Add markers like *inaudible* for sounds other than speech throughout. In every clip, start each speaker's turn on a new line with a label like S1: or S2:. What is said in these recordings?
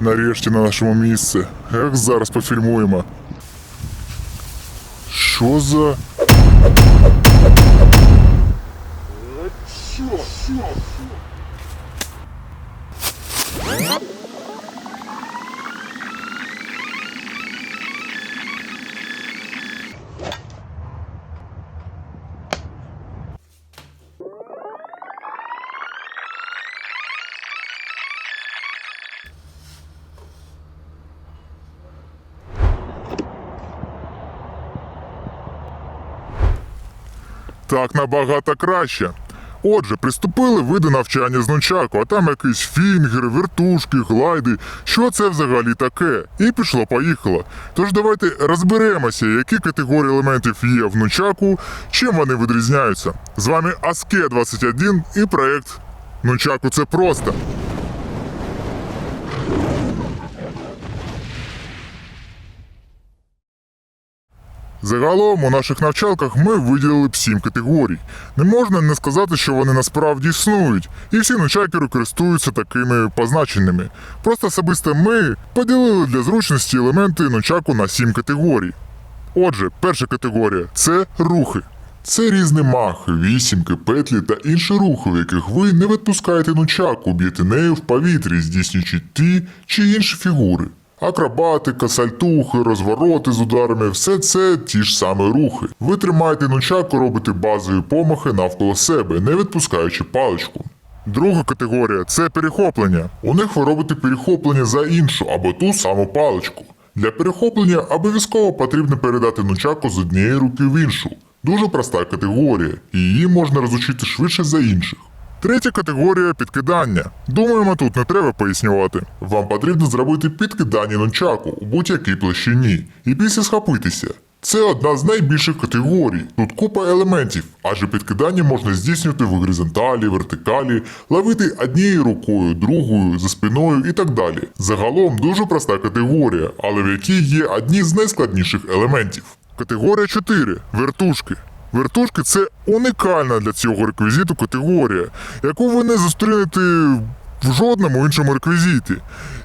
S1: Нарешті на нашому місці. Ех, зараз пофільмуємо. Що за. Так набагато краще. Отже, приступили види навчання з нунчаку, а там якийсь фінгер, вертушки, глайди. Що це взагалі таке? І пішло-поїхало. Тож давайте розберемося, які категорії елементів є в нунчаку, чим вони відрізняються. З вами Аске 21 і проект Нунчаку це просто. Загалом у наших навчалках ми виділили б сім категорій. Не можна не сказати, що вони насправді існують, і всі нунчакери користуються такими позначеннями. Просто особисто ми поділили для зручності елементи нунчаку на сім категорій. Отже, перша категорія це рухи. Це різні махи, вісімки, петлі та інші рухи, в яких ви не відпускаєте нунчаку, б'єте нею в повітрі, здійснюючи ті чи інші фігури. Акробатика, сальтухи, розвороти з ударами все це ті ж самі рухи. Ви тримаєте нунчаку, робите базові помахи навколо себе, не відпускаючи паличку. Друга категорія це перехоплення. У них ви робите перехоплення за іншу або ту саму паличку. Для перехоплення обов'язково потрібно передати нунчаку з однієї руки в іншу. Дуже проста категорія, і її можна розучити швидше за інших. Третя категорія підкидання. Думаємо, тут не треба пояснювати. Вам потрібно зробити підкидання нунчаку у будь-якій площині і після схопитися. Це одна з найбільших категорій. Тут купа елементів, адже підкидання можна здійснювати в горизонталі, вертикалі, ловити однією рукою, другою, за спиною і так далі. Загалом дуже проста категорія, але в якій є одні з найскладніших елементів. Категорія 4. Вертушки. Вертушки це унікальна для цього реквізиту категорія, яку ви не зустрінете в жодному іншому реквізиті.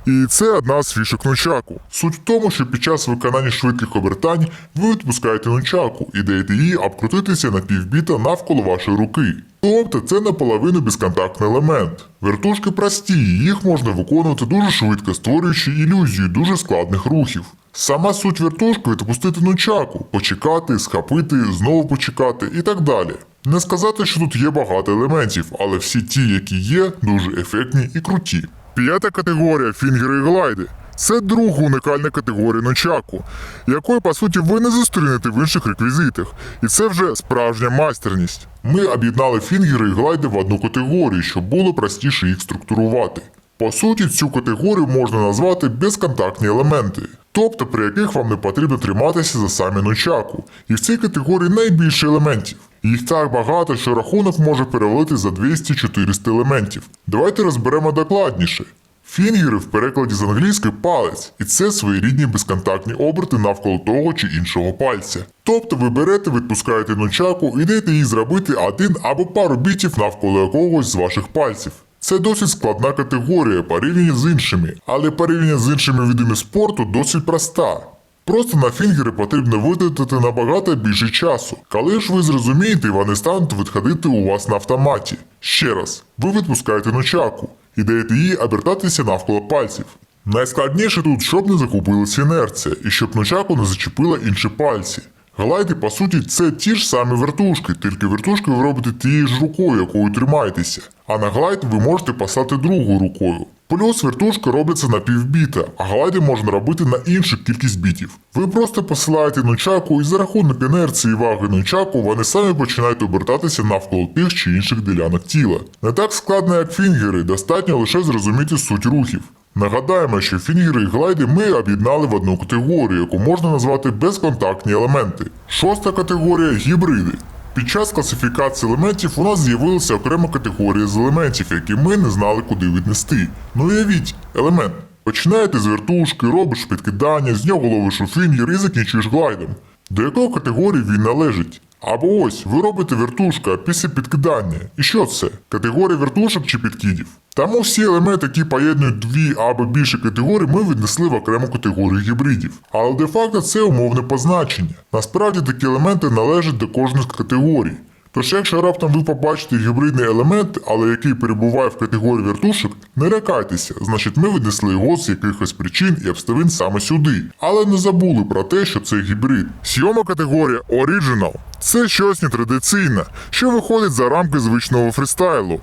S1: І це одна з фішок нунчаку. Суть в тому, що під час виконання швидких обертань ви відпускаєте нунчаку і даєте їй обкрутитися на півбіта навколо вашої руки. Тобто це наполовину безконтактний елемент. Вертушки прості, їх можна виконувати дуже швидко, створюючи ілюзію дуже складних рухів. Сама суть вертушки відпустити нунчаку, почекати, схопити, знову почекати і так далі. Не сказати, що тут є багато елементів, але всі ті, які є, дуже ефектні і круті. П'ята категорія фінгери і глайди. Це друга унікальна категорія нунчаку, якої, по суті, ви не зустрінете в інших реквізитах, і це вже справжня майстерність. Ми об'єднали фінгери і глайди в одну категорію, щоб було простіше їх структурувати. По суті, цю категорію можна назвати безконтактні елементи, тобто при яких вам не потрібно триматися за самі нунчаку. І в цій категорії найбільше елементів. Їх так багато, що рахунок може перевалити за 200-400 елементів. Давайте розберемо докладніше. Фінгери в перекладі з англійської палець, і це своєрідні безконтактні оберти навколо того чи іншого пальця. Тобто ви берете, відпускаєте нунчаку і даєте їй зробити один або пару бітів навколо якогось з ваших пальців. Це досить складна категорія порівняно з іншими, але порівняно з іншими видами спорту досить проста. Просто на фінгери потрібно витратити набагато більше часу. Коли ж ви зрозумієте, вони стануть відходити у вас на автоматі. Ще раз, ви відпускаєте нучаку і даєте їй обертатися навколо пальців. Найскладніше тут, щоб не закупилася інерція і щоб ночаку не зачепила інші пальці. Глайди, по суті, це ті ж самі вертушки, тільки вертушки ви робите тією ж рукою, якою тримаєтеся. А на глайд ви можете послати другою рукою. Плюс вертушки робляться на півбіта, а глайди можна робити на іншу кількість бітів. Ви просто посилаєте нунчаку і за рахунок інерції ваги нунчаку вони самі починають обертатися навколо тих чи інших ділянок тіла. Не так складно, як фінгери, достатньо лише зрозуміти суть рухів. Нагадаємо, що фінгери і глайди ми об'єднали в одну категорію, яку можна назвати безконтактні елементи. Шоста категорія гібриди. Під час класифікації елементів у нас з'явилася окрема категорія з елементів, які ми не знали, куди віднести. Ну уявіть, елемент. Починаєте з вертушки, робиш підкидання, з нього ловиш у фінгер і закінчуєш глайдом. До якої категорії він належить? Або ось ви робите вертушка після підкидання. І що це? Категорія вертушок чи підкидів? Тому всі елементи, які поєднують дві або більше категорій, ми віднесли в окрему категорію гібридів. Але де-факто це умовне позначення. Насправді такі елементи належать до кожної з категорій. Тож, якщо раптом ви побачите гібридний елемент, але який перебуває в категорії вертушок, не лякайтеся, значить ми віднесли його з якихось причин і обставин саме сюди. Але не забули про те, що це гібрид. Сьома категорія Original – це щось нетрадиційне, що виходить за рамки звичного фрістайлу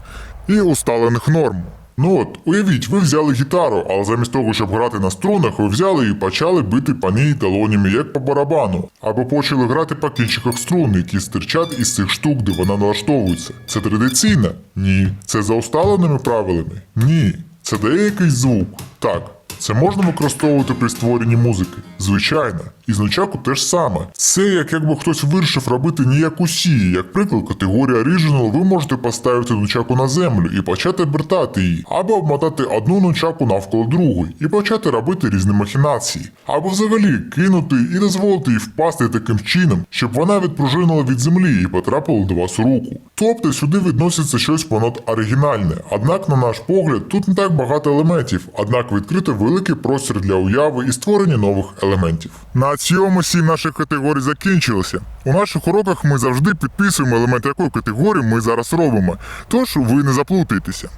S1: і усталених норм. Ну от, уявіть, ви взяли гітару, але замість того, щоб грати на струнах, ви взяли і почали бити по ній долонями як по барабану, або почали грати по кінчиках струн, які стирчать із цих штук, де вона налаштовується. Це традиційно? Ні. Це за усталеними правилами? Ні. Це дає якийсь звук? Так. Це можна використовувати при створенні музики? Звичайно. І з нунчаку теж саме. Це як якби хтось вирішив робити ніяк усі. Як приклад, категорія Original ви можете поставити нунчаку на землю і почати обертати її, або обмотати одну нунчаку навколо другої і почати робити різні махінації, або взагалі кинути і дозволити їй впасти таким чином, щоб вона відпружинила від землі і потрапила до вас у руку. Тобто сюди відноситься щось понад оригінальне. Однак, на наш погляд, тут не так багато елементів, однак відкрито великий простір для уяви і створення нових елементів. На цьому сім наших категорій закінчилися. У наших уроках ми завжди підписуємо елемент якої категорії ми зараз робимо, тож ви не заплутаєтеся.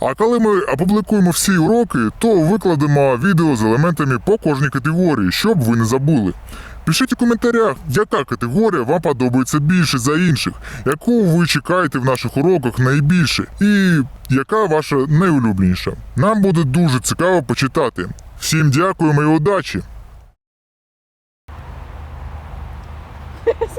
S1: А коли ми опублікуємо всі уроки, то викладемо відео з елементами по кожній категорії, щоб ви не забули. Пишіть у коментарях, яка категорія вам подобається більше за інших, яку ви чекаєте в наших уроках найбільше, і яка ваша найулюбленіша. Нам буде дуже цікаво почитати. Всім дякуємо і удачі! *laughs* this.